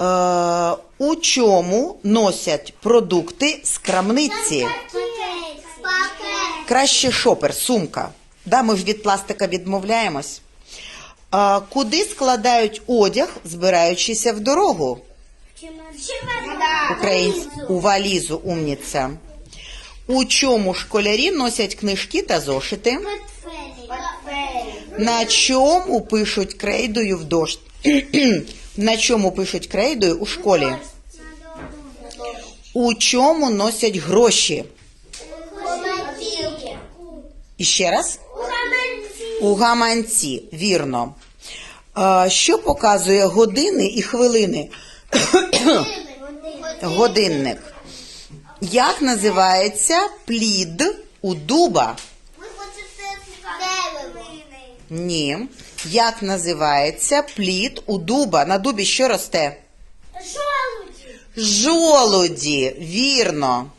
Е, у чому носять продукти з крамниці? Краще шопер, сумка. Да, ми ж від пластика відмовляємось. Е, куди складають одяг, збираючися в дорогу? Українсь... У валізу, умніця. У чому школярі носять книжки та зошити? На чому пишуть крейдою в дощ? На чому пишуть крейдою у школі? У чому носять гроші? І ще раз? У гаманці, вірно. Що показує години і хвилини? Годинник. Як називається плід у дуба? Ні. Як називається плід у дуба? На дубі що росте? Жолуді, вірно.